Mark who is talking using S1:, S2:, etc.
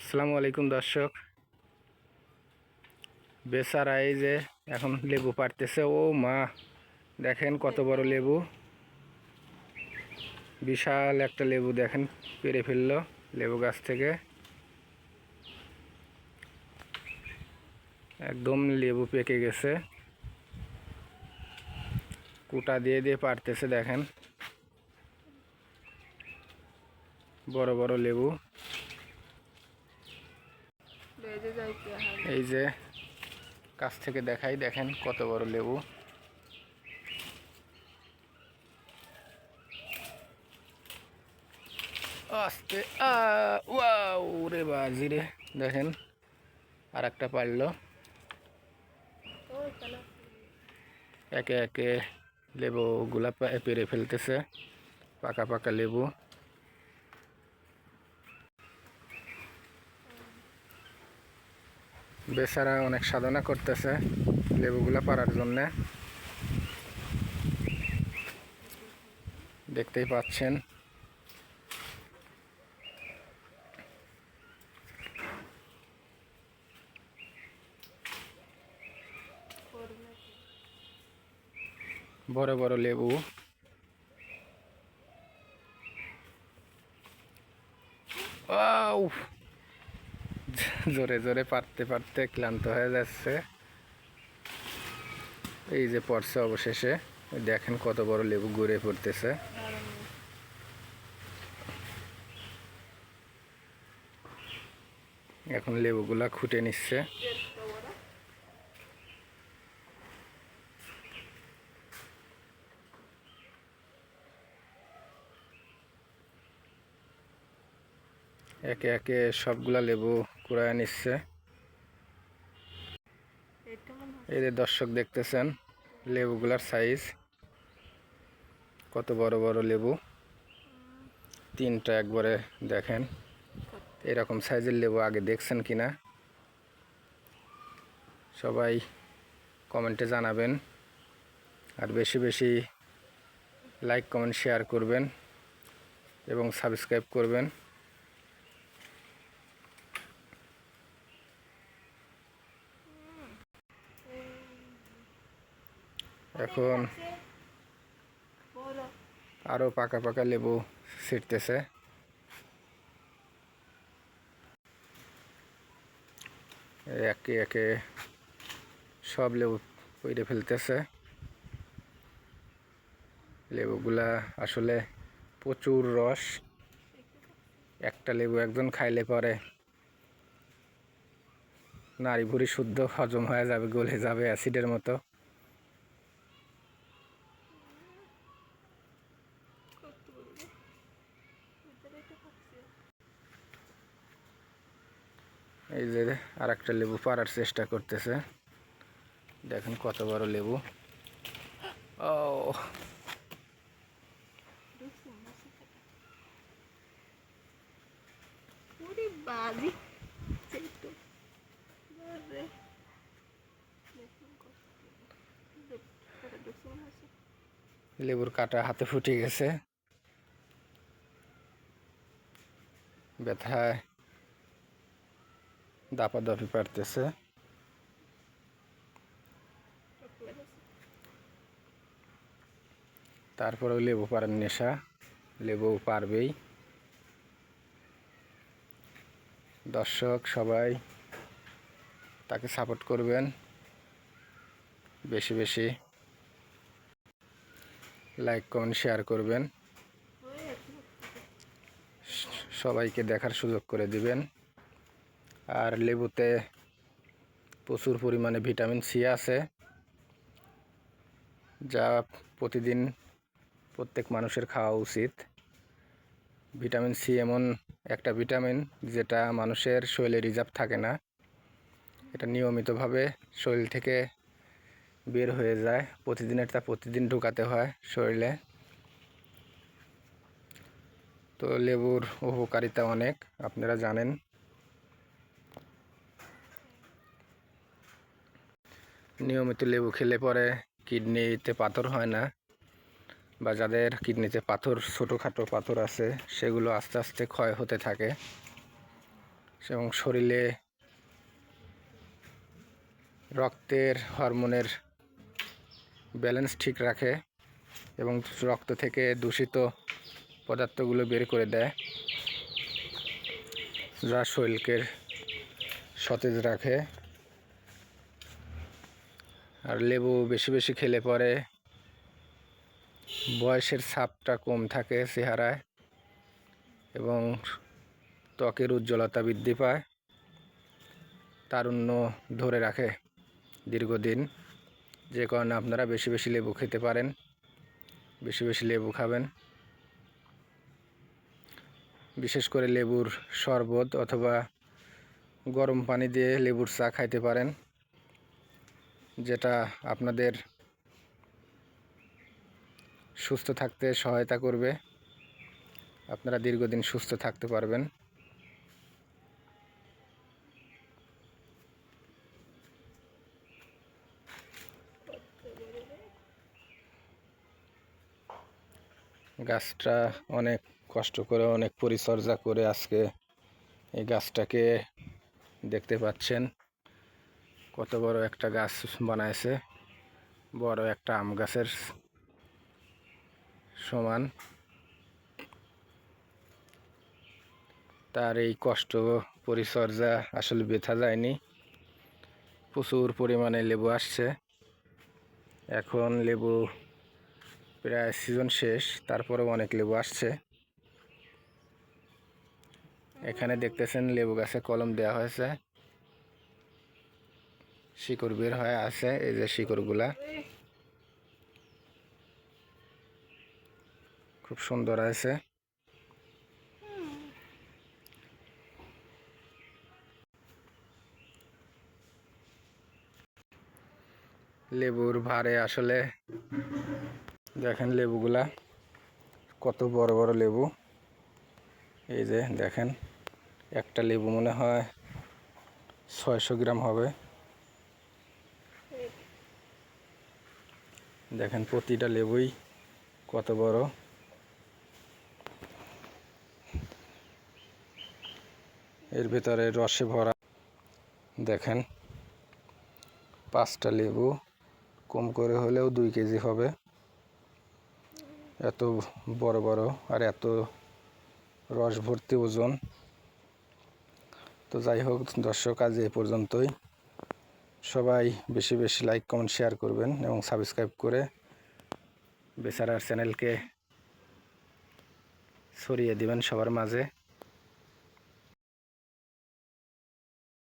S1: আসসালামু আলাইকুম দর্শক। বেচারা এই যে এখন লেবু পারতেছে ও মা, দেখেন কত বড় লেবু। বিশাল একটা লেবু দেখেন, পেরে ফেলল লেবু গাছ থেকে। একদম লেবু পেকে গেছে। কুটা দিয়ে দিয়ে পারতেছে দেখেন। বড় বড় লেবু। এই যে, কাছ থেকে দেখাই, দেখেন কত বড় লেবু। আস্তে ওয়াও, রে বাজি রে। দেখেন আর একটা পারল। একে একে লেবুগুলা পে- পেরে ফেলতেছে, পাকা পাকা লেবু। বেচারা অনেক সাধনা করতেছে লেবুগুলা পারার জন্যে। দেখতেই পাচ্ছেন। বড় বড় লেবু। জোরে জোরে পারতে পারতে ক্লান্ত হয়ে যাচ্ছে। এই যে পড়ছে অবশেষে, দেখেন কত বড় লেবু ঘুরে পড়তেছে। এখন লেবুগুলা খুঁটে নিচ্ছে। একে একে সবগুলা লেবু কুড়ায় নিচ্ছে। এই যে দর্শক দেখতেছেন, লেবুগুলার সাইজ কত বড় বড় লেবু। তিনটা একবারে দেখেন, এরকম সাইজের লেবু আগে দেখছেন কিনা? সবাই কমেন্টে জানাবেন, আর বেশি বেশি লাইক কমেন্ট শেয়ার করবেন এবং সাবস্ক্রাইব করবেন। এখন আরও পাকা পাকা লেবু ছিটতেছে। একে একে সব লেবু পইরে ফেলতেছে। লেবুগুলা আসলে প্রচুর রস। একটা লেবু একজন খাইলে পরে নারী ভুড়ি শুদ্ধ হজম হয়ে যাবে, গলে যাবে অ্যাসিডের মতো
S2: কত বলব ভিতরে একটু খাচ্ছে
S1: এই যে আর একটা লেবু পারার চেষ্টা করতেছে। দেখেন কত বড় লেবু। ও। লেবুর কাটা হাতে ফুটে গেছে। ব্যথায়। দাপাদাপি পারতেছে। তারপরেও লেবু পাড়ার নেশা, লেবু পারবেই। দর্শক, সবাই তাকে সাপোর্ট করবেন। বেশি বেশি লাইক কমেন্ট শেয়ার করবেন। সবাইকে দেখার সুযোগ করে দিবেন। আর লেবুতে প্রচুর পরিমাণে ভিটামিন সি আছে, যা প্রতিদিন প্রত্যেক মানুষের খাওয়া উচিত। ভিটামিন সি এমন একটা ভিটামিন যেটা মানুষের শরীরে রিজার্ভ থাকে না। এটা নিয়মিতভাবে শরীর থেকে বের হয়ে যায়, প্রতিদিনের তা প্রতিদিন ঢুকাতে হয় শরীরে। তো লেবুর উপকারিতা অনেক, আপনারা জানেন। নিয়মিত লেবু খেলে পরে কিডনিতে পাথর হয় না বা যাদের কিডনিতে পাথর, ছোটোখাটো পাথর আছে, সেগুলো আস্তে আস্তে ক্ষয় হতে থাকে এবং শরীরে রক্তের হরমোনের ব্যালেন্স ঠিক রাখে এবং রক্ত থেকে দূষিত পদার্থগুলো বের করে দেয়, যা শরীরকে সতেজ রাখে। আর লেবু বেশি বেশি খেলে পরে বয়সের ছাপটা কম থাকে চেহারায় এবং ত্বকের উজ্জ্বলতা বৃদ্ধি পায়। তারুণ্য ধরে রাখে দীর্ঘদিন। যে কারণে আপনারা বেশি বেশি লেবু খেতে পারেন, বেশি বেশি লেবু খাবেন। বিশেষ করে লেবুর শরবত অথবা গরম পানি দিয়ে লেবুর চা খাইতে পারেন। যেটা আপনাদের সুস্থ থাকতে সহায়তা করবে। আপনারা দীর্ঘদিন সুস্থ থাকতে পারবেন। গাছটা অনেক কষ্ট করে, অনেক পরিচর্যা করে আজকে এই গাছটাকে দেখতে পাচ্ছেন। কত বড় একটা গাছ বানাইছে, বড় একটা আম গাছের সমান। তার এই কষ্ট পরিচর্যা আসলে বেথা যায়নি। প্রচুর পরিমাণে লেবু আসছে। এখন লেবু প্রায় সিজন শেষ, তারপরেও অনেক লেবু আসছে। এখানে দেখতেছেন লেবু গাছে কলম দেওয়া হয়েছে। শিকড় বের হয়ে আছে এই যে শিকড়গুলা। খুব সুন্দর আছে লেবুর ভারে আসলে, দেখেন লেবুগুলা, কত বড় বড় লেবু। এই যে দেখেন, একটা লেবু মনে হয় ছয়শো গ্রাম হবে। দেখেন প্রতিটা লেবুই কত বড়। এর ভেতরে রসে ভরা, দেখেন, পাঁচটা লেবু, কম করে হলেও দুই কেজি হবে। এত বড় বড় আর এত রস ভর্তি ওজন। তো যাই হোক দর্শক, আজ এই পর্যন্তই। সবাই বেশি বেশি লাইক কমেন্ট শেয়ার করবেন এবং সাবস্ক্রাইব করে বেচারার চ্যানেলকে ছড়িয়ে দিবেন সবার মাঝে।